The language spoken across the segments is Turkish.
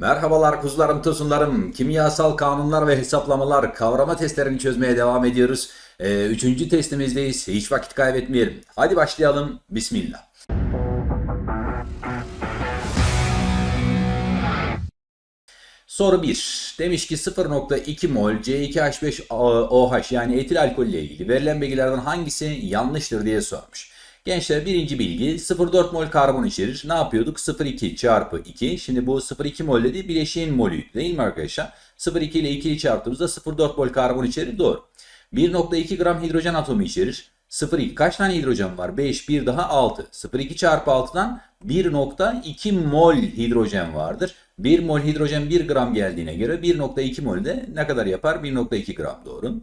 Merhabalar kuzularım tosunlarım. Kimyasal kanunlar ve hesaplamalar kavrama testlerini çözmeye devam ediyoruz. Ee, üçüncü testimizdeyiz. Hiç vakit kaybetmeyelim. Hadi başlayalım. Bismillah. Soru 1. Demiş ki 0.2 mol C2H5OH yani etil alkol ile ilgili verilen bilgilerden hangisi yanlıştır diye sormuş. Gençler birinci bilgi 0.4 mol karbon içerir. Ne yapıyorduk? 0.2 çarpı 2. Şimdi bu 0.2 mol dediği bileşiğin molüydü değil mi arkadaşlar? 0.2 ile 2'yi çarptığımızda 0.4 mol karbon içerir. Doğru. 1.2 gram hidrojen atomu içerir. 0.2 kaç tane hidrojen var? 5, 1 daha 6. 0.2 çarpı 6'dan 1.2 mol hidrojen vardır. 1 mol hidrojen 1 gram geldiğine göre 1.2 mol de ne kadar yapar? 1.2 gram doğru.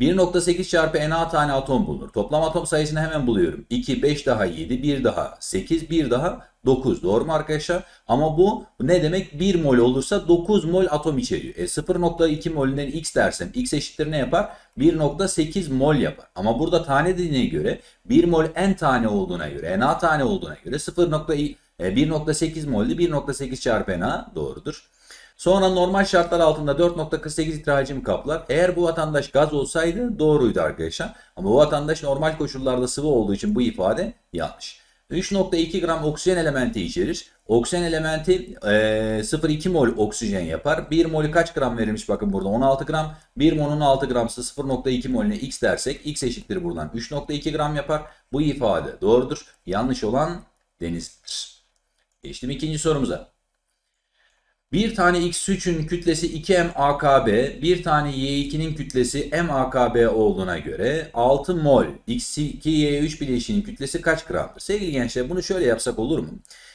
1.8 çarpı Na tane atom bulunur. Toplam atom sayısını hemen buluyorum. 2, 5 daha 7, 1 daha 8, 1 daha 9. Doğru mu arkadaşlar? Ama bu ne demek? 1 mol olursa 9 mol atom içeriyor. E 0.2 molünden x dersem x eşittir ne yapar? 1.8 mol yapar. Ama burada tane dediğine göre 1 mol n tane olduğuna göre, Na tane olduğuna göre 0.1.8 molde 1.8 çarpı Na doğrudur. Sonra normal şartlar altında 4.48 litre hacim kaplar. Eğer bu vatandaş gaz olsaydı doğruydu arkadaşlar. Ama bu vatandaş normal koşullarda sıvı olduğu için bu ifade yanlış. 3.2 gram oksijen elementi içerir. Oksijen elementi e, 0.2 mol oksijen yapar. 1 molü kaç gram verilmiş bakın burada 16 gram. 1 molun 6 gramsı 0.2 molüne x dersek x eşittir buradan 3.2 gram yapar. Bu ifade doğrudur. Yanlış olan denizdir. Geçtim ikinci sorumuza. Bir tane X3'ün kütlesi 2M AKB, bir tane Y2'nin kütlesi M AKB olduğuna göre 6 mol X2Y3 bileşiğinin kütlesi kaç gramdır? Sevgili gençler bunu şöyle yapsak olur mu?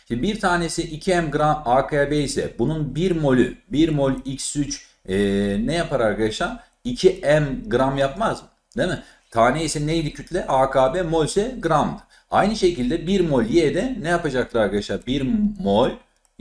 Şimdi bir tanesi 2M gram AKB ise bunun 1 molü 1 mol X3 e, ne yapar arkadaşlar? 2M gram yapmaz mı? Değil mi? Tane ise neydi kütle? AKB mol ise gramdı. Aynı şekilde 1 mol Y'de ne yapacaktır arkadaşlar? 1 mol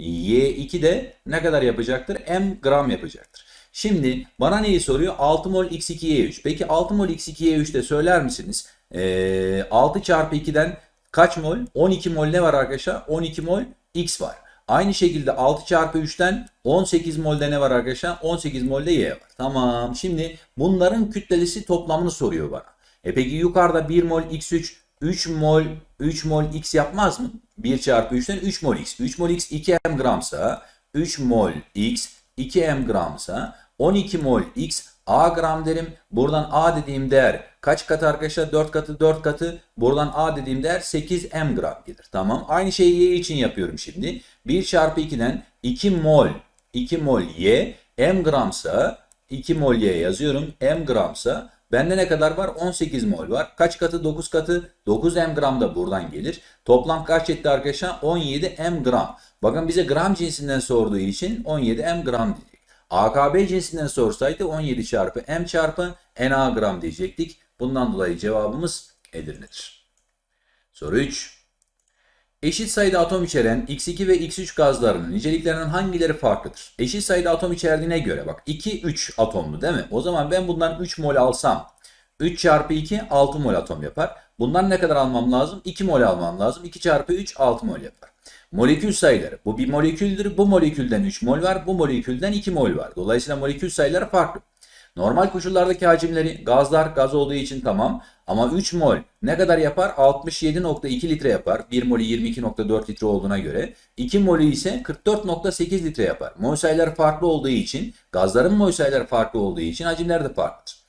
Y2 de ne kadar yapacaktır? M gram yapacaktır. Şimdi bana neyi soruyor? 6 mol X2Y3. Peki 6 mol X2Y3'te söyler misiniz? Ee, 6 çarpı 2'den kaç mol? 12 mol ne var arkadaşlar? 12 mol X var. Aynı şekilde 6 çarpı 3'ten 18 molde ne var arkadaşlar? 18 molde Y var. Tamam. Şimdi bunların kütlesi toplamını soruyor bana. E peki yukarıda 1 mol X3 3 mol 3 mol x yapmaz mı? 1 çarpı 3'ten 3 mol x. 3 mol x 2m gramsa 3 mol x 2m gramsa 12 mol x a gram derim. Buradan a dediğim değer kaç katı arkadaşlar? 4 katı 4 katı. Buradan a dediğim değer 8m gram gelir. Tamam. Aynı şeyi y için yapıyorum şimdi. 1 çarpı 2'den 2 mol 2 mol y m gramsa 2 mol y yazıyorum. m gramsa Bende ne kadar var? 18 mol var. Kaç katı? 9 katı. 9 m gram da buradan gelir. Toplam kaç etti arkadaşlar? 17 m gram. Bakın bize gram cinsinden sorduğu için 17 m gram diyecek. AKB cinsinden sorsaydı 17 çarpı m çarpı Na gram diyecektik. Bundan dolayı cevabımız Edirne'dir. Soru 3. Eşit sayıda atom içeren X2 ve X3 gazlarının niceliklerinden hangileri farklıdır? Eşit sayıda atom içerdiğine göre bak 2 3 atomlu değil mi? O zaman ben bundan 3 mol alsam 3 çarpı 2 6 mol atom yapar. Bundan ne kadar almam lazım? 2 mol almam lazım. 2 çarpı 3 6 mol yapar. Molekül sayıları. Bu bir moleküldür. Bu molekülden 3 mol var. Bu molekülden 2 mol var. Dolayısıyla molekül sayıları farklı. Normal koşullardaki hacimleri gazlar gaz olduğu için tamam. Ama 3 mol ne kadar yapar? 67.2 litre yapar. 1 molü 22.4 litre olduğuna göre. 2 molü ise 44.8 litre yapar. Mol sayıları farklı olduğu için, gazların mol sayıları farklı olduğu için hacimler de farklıdır.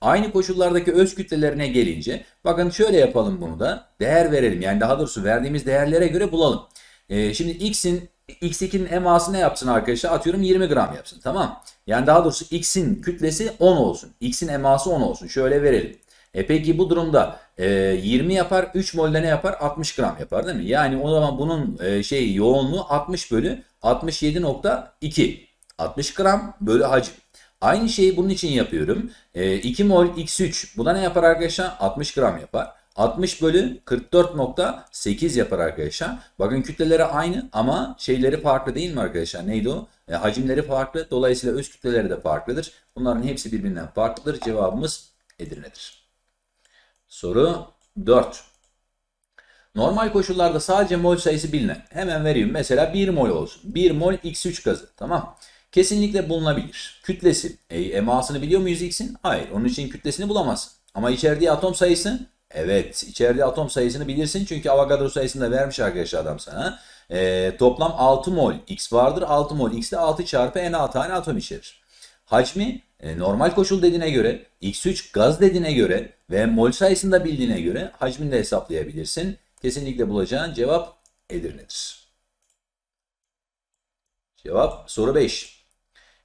Aynı koşullardaki öz kütlelerine gelince bakın şöyle yapalım bunu da. Değer verelim. Yani daha doğrusu verdiğimiz değerlere göre bulalım. Ee, şimdi x'in x2'nin eması ne yapsın arkadaşlar? Atıyorum 20 gram yapsın. Tamam. Yani daha doğrusu x'in kütlesi 10 olsun. x'in eması 10 olsun. Şöyle verelim. E peki bu durumda e, 20 yapar 3 molde ne yapar? 60 gram yapar değil mi? Yani o zaman bunun e, şey yoğunluğu 60 bölü 67.2. 60 gram bölü hacim. Aynı şeyi bunun için yapıyorum. E, 2 mol x3 bu da ne yapar arkadaşlar? 60 gram yapar. 60 bölü 44.8 yapar arkadaşlar. Bakın kütleleri aynı ama şeyleri farklı değil mi arkadaşlar? Neydi o? E, hacimleri farklı. Dolayısıyla öz kütleleri de farklıdır. Bunların hepsi birbirinden farklıdır. Cevabımız Edirne'dir. Soru 4. Normal koşullarda sadece mol sayısı bilinen. Hemen vereyim. Mesela 1 mol olsun. 1 mol X3 gazı. Tamam. Kesinlikle bulunabilir. Kütlesi. E, emasını biliyor muyuz X'in? Hayır. Onun için kütlesini bulamazsın. Ama içerdiği atom sayısı? Evet. içerdiği atom sayısını bilirsin. Çünkü Avogadro sayısını da vermiş arkadaşlar adam sana. E, toplam 6 mol X vardır. 6 mol X de 6 çarpı Na tane atom içerir. Hacmi e, normal koşul dediğine göre, X3 gaz dediğine göre ve mol sayısını da bildiğine göre hacmini de hesaplayabilirsin. Kesinlikle bulacağın cevap Edirne'dir. Cevap soru 5.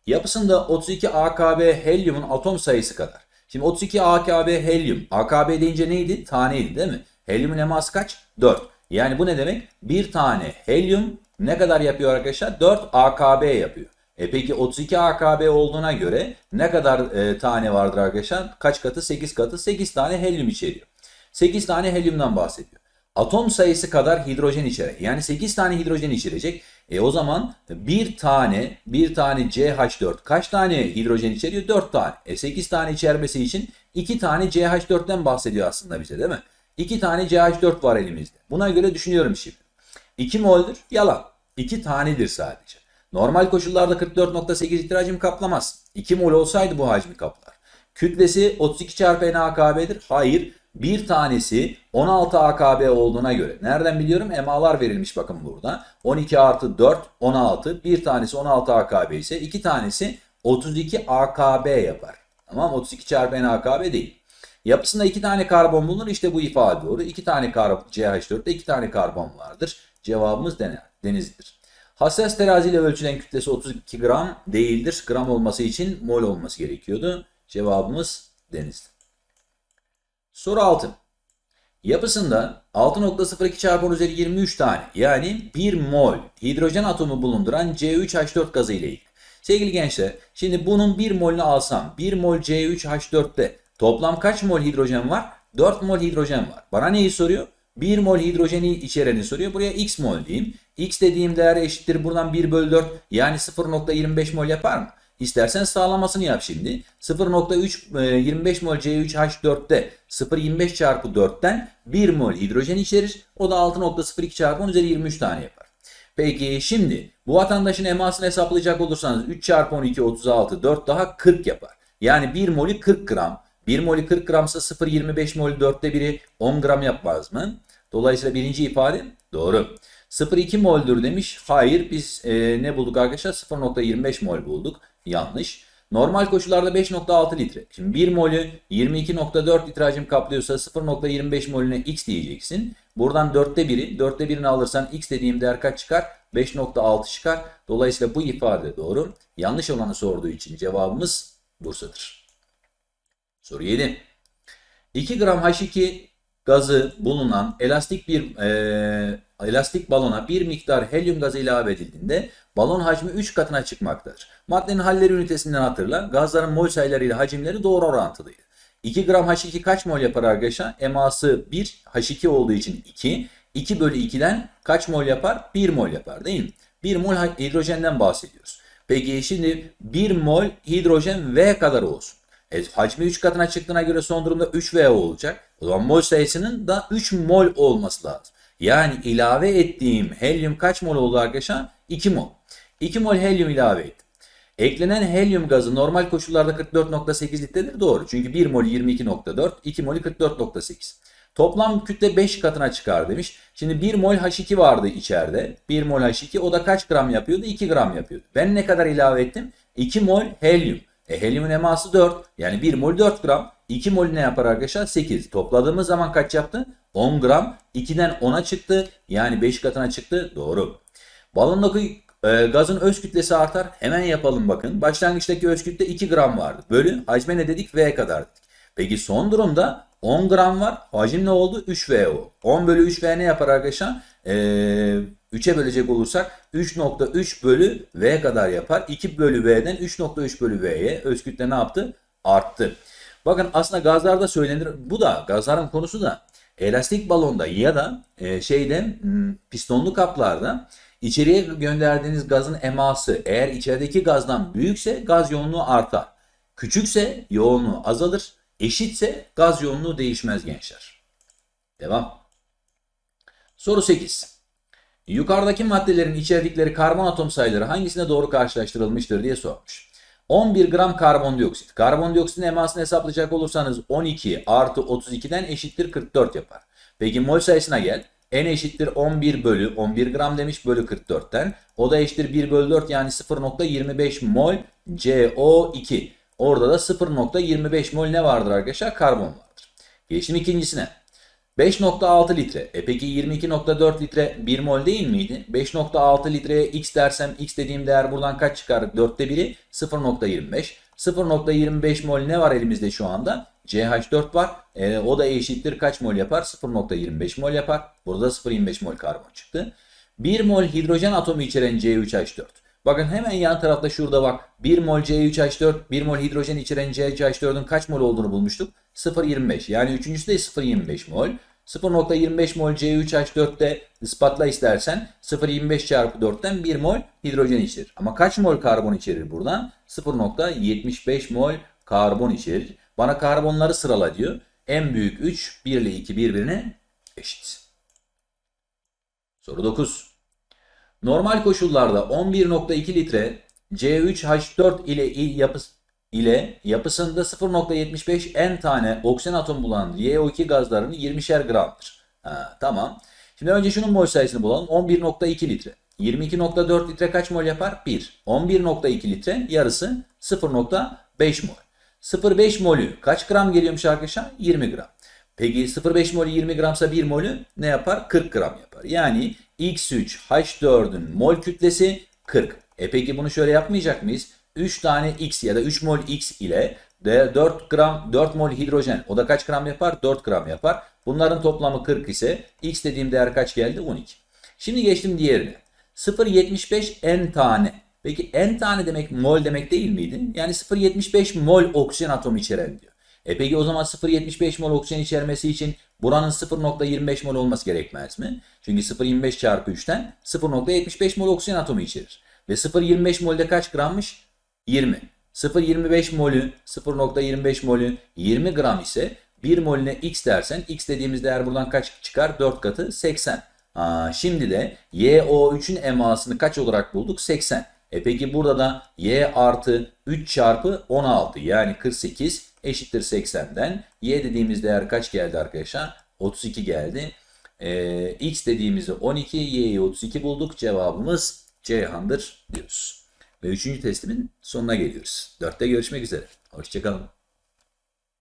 Yapısında 32 AKB helyumun atom sayısı kadar. Şimdi 32 AKB helyum. AKB deyince neydi? Taneydi değil mi? Helyumun eması kaç? 4. Yani bu ne demek? Bir tane helyum ne kadar yapıyor arkadaşlar? 4 AKB yapıyor. E peki 32 AKB olduğuna göre ne kadar e, tane vardır arkadaşlar? Kaç katı? 8 katı. 8 tane helyum içeriyor. 8 tane helyumdan bahsediyor. Atom sayısı kadar hidrojen içerecek. Yani 8 tane hidrojen içerecek. E o zaman bir tane bir tane CH4 kaç tane hidrojen içeriyor? 4 tane. E 8 tane içermesi için 2 tane CH4'ten bahsediyor aslında bize değil mi? 2 tane CH4 var elimizde. Buna göre düşünüyorum şimdi. 2 mol'dur. Yalan. 2 tanedir sadece. Normal koşullarda 44.8 litre hacim kaplamaz. 2 mol olsaydı bu hacmi kaplar. Kütlesi 32 çarpı NaKB'dir. Hayır. Bir tanesi 16 AKB olduğuna göre. Nereden biliyorum? EMA'lar verilmiş bakın burada. 12 artı 4 16. Bir tanesi 16 AKB ise iki tanesi 32 AKB yapar. Tamam 32 çarpı NaKB değil. Yapısında iki tane karbon bulunur. İşte bu ifade doğru. İki tane karbon CH4'te iki tane karbon vardır. Cevabımız denizdir. Hassas teraziyle ölçülen kütlesi 32 gram değildir. Gram olması için mol olması gerekiyordu. Cevabımız denizdir. Soru 6. Yapısında 6.02 çarpı 10 üzeri 23 tane yani 1 mol hidrojen atomu bulunduran C3H4 gazı ile ilgili. Sevgili gençler şimdi bunun 1 molünü alsam 1 mol C3H4'te toplam kaç mol hidrojen var? 4 mol hidrojen var. Bana neyi soruyor? 1 mol hidrojeni içereni soruyor. Buraya x mol diyeyim. x dediğim değer eşittir buradan 1 bölü 4 yani 0.25 mol yapar mı? İstersen sağlamasını yap şimdi. 0.3 25 mol C3H4'te 0.25 çarpı 4'ten 1 mol hidrojen içerir. O da 6.02 çarpı 10 üzeri 23 tane yapar. Peki şimdi bu vatandaşın emasını hesaplayacak olursanız 3 çarpı 12 36 4 daha 40 yapar. Yani 1 molü 40 gram. 1 molü 40 gramsa 0.25 molü 4'te biri 10 gram yapmaz mı? Dolayısıyla birinci ifade doğru. 0.2 moldür demiş. Hayır biz e, ne bulduk arkadaşlar? 0.25 mol bulduk. Yanlış. Normal koşullarda 5.6 litre. Şimdi 1 molü 22.4 litre hacim kaplıyorsa 0.25 molüne x diyeceksin. Buradan 4'te 1'i, 4'te 1'ini alırsan x dediğim değer kaç çıkar? 5.6 çıkar. Dolayısıyla bu ifade doğru. Yanlış olanı sorduğu için cevabımız Bursa'dır. Soru 7. 2 gram H2 gazı bulunan elastik bir e, elastik balona bir miktar helyum gazı ilave edildiğinde balon hacmi 3 katına çıkmaktadır. Maddenin halleri ünitesinden hatırla. Gazların mol sayıları ile hacimleri doğru orantılıydı. 2 gram H2 kaç mol yapar arkadaşlar? Eması 1, H2 olduğu için 2. 2 bölü 2'den kaç mol yapar? 1 mol yapar değil mi? 1 mol hidrojenden bahsediyoruz. Peki şimdi 1 mol hidrojen V kadar olsun. E, hacmi 3 katına çıktığına göre son durumda 3V olacak. O zaman mol sayısının da 3 mol olması lazım. Yani ilave ettiğim helyum kaç mol oldu arkadaşlar? 2 mol. 2 mol helyum ilave ettim. Eklenen helyum gazı normal koşullarda 44.8 litredir. Doğru. Çünkü 1 mol 22.4, 2 mol 44.8. Toplam kütle 5 katına çıkar demiş. Şimdi 1 mol H2 vardı içeride. 1 mol H2 o da kaç gram yapıyordu? 2 gram yapıyordu. Ben ne kadar ilave ettim? 2 mol helyum. E, helyumun eması 4. Yani 1 mol 4 gram. 2 mol ne yapar arkadaşlar? 8. Topladığımız zaman kaç yaptı? 10 gram. 2'den 10'a çıktı. Yani 5 katına çıktı. Doğru. Balondaki e, gazın öz kütlesi artar. Hemen yapalım bakın. Başlangıçtaki öz kütle 2 gram vardı. Bölü hacme ne dedik? V kadar dedik. Peki son durumda 10 gram var. Hacim ne oldu? 3V o. 10 bölü 3V ne yapar arkadaşlar? Ee, 3'e bölecek olursak 3.3 bölü V kadar yapar. 2 bölü V'den 3.3 bölü V'ye öz kütle ne yaptı? Arttı. Bakın aslında gazlarda söylenir. Bu da gazların konusu da elastik balonda ya da e, şeyde pistonlu kaplarda içeriye gönderdiğiniz gazın eması eğer içerideki gazdan büyükse gaz yoğunluğu artar. Küçükse yoğunluğu azalır. Eşitse gaz yoğunluğu değişmez gençler. Devam. Soru 8. Yukarıdaki maddelerin içerdikleri karbon atom sayıları hangisine doğru karşılaştırılmıştır diye sormuş. 11 gram karbondioksit. Karbondioksitin emasını hesaplayacak olursanız 12 artı 32'den eşittir 44 yapar. Peki mol sayısına gel. N eşittir 11 bölü 11 gram demiş bölü 44'ten. O da eşittir 1 bölü 4 yani 0.25 mol CO2. Orada da 0.25 mol ne vardır arkadaşlar? Karbon vardır. Geçtim ikincisine. 5.6 litre. E peki 22.4 litre 1 mol değil miydi? 5.6 litreye x dersem x dediğim değer buradan kaç çıkar? 4'te biri 0.25. 0.25 mol ne var elimizde şu anda? CH4 var. E, o da eşittir kaç mol yapar? 0.25 mol yapar. Burada 0.25 mol karbon çıktı. 1 mol hidrojen atomu içeren C3H4. Bakın hemen yan tarafta şurada bak 1 mol C3H4, 1 mol hidrojen içeren CH4'ün kaç mol olduğunu bulmuştuk? 0.25 yani üçüncüsü de 0.25 mol. 0.25 mol C3H4'te ispatla istersen 0.25 çarpı 4'ten 1 mol hidrojen içerir. Ama kaç mol karbon içerir buradan? 0.75 mol karbon içerir. Bana karbonları sırala diyor. En büyük 3, 1 ile 2 birbirine eşit. Soru 9. Normal koşullarda 11.2 litre C3H4 ile i- yapıs ile yapısında 0.75 n tane oksijen atomu bulunan YO2 gazlarının 20'şer gramdır. Ha, tamam. Şimdi önce şunun mol sayısını bulalım. 11.2 litre. 22.4 litre kaç mol yapar? 1. 11.2 litre yarısı 0.5 mol. 0.5 molü kaç gram geliyormuş arkadaşlar? 20 gram. Peki 0.5 molü 20 gramsa 1 molü ne yapar? 40 gram yapar. Yani X3H4'ün mol kütlesi 40. E peki bunu şöyle yapmayacak mıyız? 3 tane X ya da 3 mol X ile de 4 gram 4 mol hidrojen. O da kaç gram yapar? 4 gram yapar. Bunların toplamı 40 ise X dediğim değer kaç geldi? 12. Şimdi geçtim diğerine. 0.75 n tane. Peki n tane demek mol demek değil miydi? Yani 0.75 mol oksijen atomu içeren diyor. E peki o zaman 0.75 mol oksijen içermesi için buranın 0.25 mol olması gerekmez mi? Çünkü 0.25 çarpı 3'ten 0.75 mol oksijen atomu içerir. Ve 0.25 molde kaç grammış? 20. 0.25 molü 0.25 molü 20 gram ise 1 molüne x dersen x dediğimiz değer buradan kaç çıkar? 4 katı 80. Aa, şimdi de YO3'ün emasını kaç olarak bulduk? 80. E peki burada da Y artı 3 çarpı 16 yani 48 eşittir 80'den. Y dediğimiz değer kaç geldi arkadaşlar? 32 geldi. Ee, X dediğimizi 12, Y'yi 32 bulduk. Cevabımız Ceyhan'dır diyoruz. Ve üçüncü testimin sonuna geliyoruz. Dörtte görüşmek üzere. Hoşçakalın.